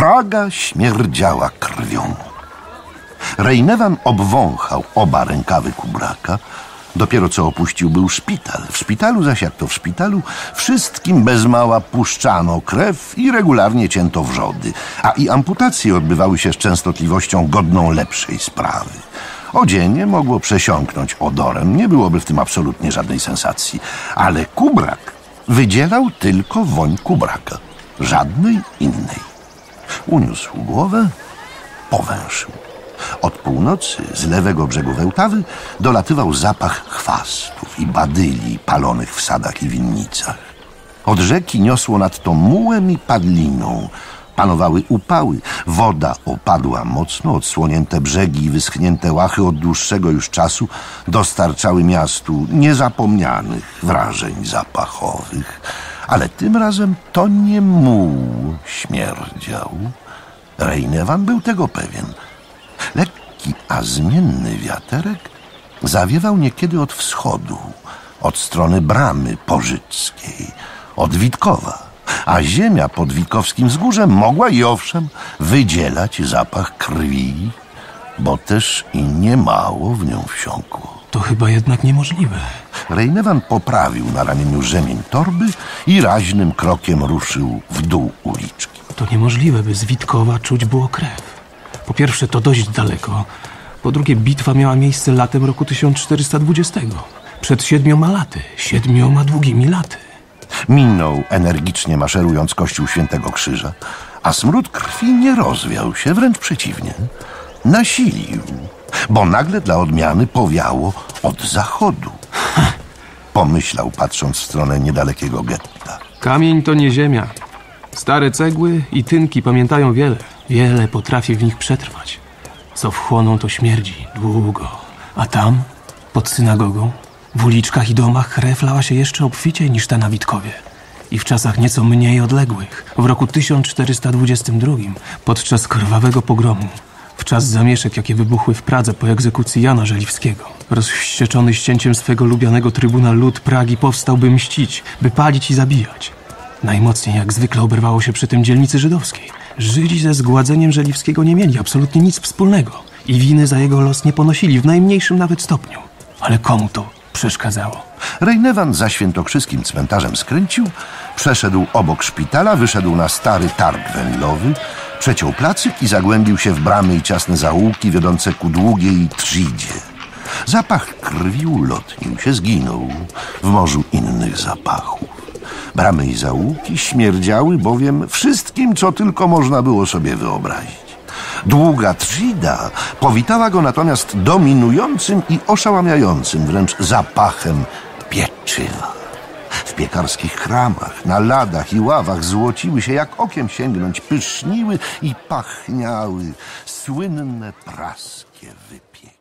Praga śmierdziała krwią. Rejnewan obwąchał oba rękawy kubraka. Dopiero co opuścił był szpital. W szpitalu zaś, jak to w szpitalu, wszystkim bez mała puszczano krew i regularnie cięto wrzody, a i amputacje odbywały się z częstotliwością godną lepszej sprawy. Odzienie mogło przesiąknąć odorem, nie byłoby w tym absolutnie żadnej sensacji, ale kubrak wydzielał tylko woń kubraka, żadnej innej. Uniósł głowę, powęszył. Od północy z lewego brzegu Wełtawy dolatywał zapach chwastów i badyli palonych w sadach i winnicach. Od rzeki niosło nadto mułem i padliną. Panowały upały, woda opadła mocno, odsłonięte brzegi i wyschnięte łachy od dłuższego już czasu dostarczały miastu niezapomnianych wrażeń zapachowych. Ale tym razem to nie muł śmierdział. Rejnewan był tego pewien. Lekki, a zmienny wiaterek zawiewał niekiedy od wschodu, od strony bramy pożyckiej, od Witkowa, a ziemia pod Witkowskim wzgórzem mogła i owszem wydzielać zapach krwi, bo też i niemało w nią wsiąkło. To chyba jednak niemożliwe. Rejnewan poprawił na ramieniu rzemień torby i raźnym krokiem ruszył w dół uliczki. To niemożliwe, by z Witkowa czuć było krew. Po pierwsze, to dość daleko. Po drugie, bitwa miała miejsce latem roku 1420. Przed siedmioma laty. Siedmioma długimi laty. Minął energicznie maszerując kościół Świętego Krzyża, a smród krwi nie rozwiał się, wręcz przeciwnie. Nasilił, bo nagle dla odmiany powiało od zachodu. Pomyślał, patrząc w stronę niedalekiego getta. Kamień to nie ziemia. Stare cegły i tynki pamiętają wiele. Wiele potrafi w nich przetrwać. Co wchłoną, to śmierdzi długo. A tam, pod synagogą, w uliczkach i domach krew lała się jeszcze obficiej niż ta na Witkowie. I w czasach nieco mniej odległych, w roku 1422, podczas krwawego pogromu, czas zamieszek, jakie wybuchły w Pradze po egzekucji Jana Żeliwskiego, rozwścieczony ścięciem swego lubianego trybuna lud Pragi powstał, by mścić, by palić i zabijać. Najmocniej jak zwykle oberwało się przy tym dzielnicy żydowskiej. Żydzi ze zgładzeniem Żeliwskiego nie mieli absolutnie nic wspólnego i winy za jego los nie ponosili w najmniejszym nawet stopniu. Ale komu to przeszkadzało? Rejnewan za świętokrzyskim cmentarzem skręcił, przeszedł obok szpitala, wyszedł na stary targ węglowy, przeciął placyk i zagłębił się w bramy i ciasne zaułki wiodące ku długiej trzidzie. Zapach krwi ulotnił się, zginął w morzu innych zapachów. Bramy i zaułki śmierdziały bowiem wszystkim, co tylko można było sobie wyobrazić. Długa trzida powitała go natomiast dominującym i oszałamiającym wręcz zapachem pieczywa. Piekarskich kramach, na ladach i ławach złociły się, jak okiem sięgnąć, pyszniły i pachniały słynne praskie wypieki.